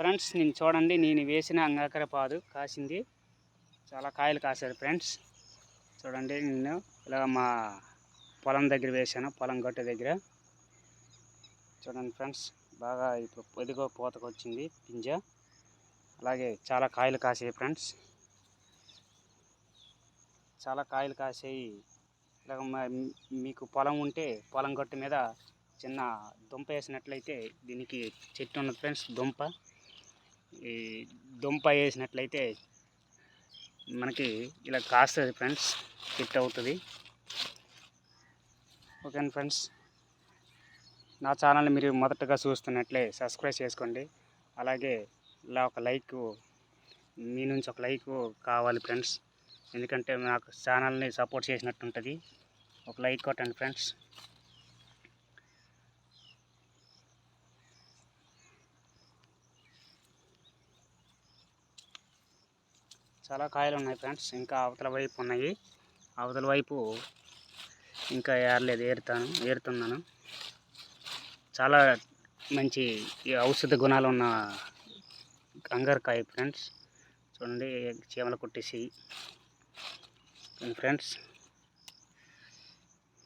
Friends నేను చూడండి నేను వేసిన అంగాకర పాదు కాసింది. చాలా కాయలు కాసారు ఫ్రెండ్స్. చూడండి నేను ఇలా మా పొలం దగ్గర వేసాను పొలం గట్టు దగ్గర. చూడండి ఫ్రెండ్స్ బాగా ఇప్పుడు పొదిగో పూతకు వచ్చింది పింజ అలాగే చాలా కాయలు కాసాయి ఫ్రెండ్స్. చాలా కాయలు కాసాయి. ఇలాగ మీకు పొలం ఉంటే పొలం గట్టు మీద చిన్న దుంప వేసినట్లయితే దీనికి చెట్టు ఉన్నది ఫ్రెండ్స్ దుంప. ఈ దుంప వేసినట్లయితే మనకి ఇలా కాస్తుంది ఫ్రెండ్స్ ఫిట్ అవుతుంది. Okay friends? నా ఛానల్ని మీరు మొదటగా చూస్తున్నట్లే సబ్స్క్రైబ్ చేసుకోండి. అలాగే ఇలా ఒక లైక్ మీ నుంచి ఒక లైక్ కావాలి ఫ్రెండ్స్. ఎందుకంటే నాకు ఛానల్ని సపోర్ట్ చేసినట్టు ఉంటుంది ఒక లైక్ కొట్టండి ఫ్రెండ్స్. చాలా కాయలు ఉన్నాయి ఫ్రెండ్స్. ఇంకా అవతల వైపు ఉన్నాయి. అవతల వైపు ఇంకా ఏరలేదు. ఏరుతాను. ఏరుతున్నాను. చాలా మంచి ఔషధ గుణాలు ఉన్న కంగారకాయ ఫ్రెండ్స్. చూడండి చీమలు కొట్టేసి. ఫ్రెండ్స్.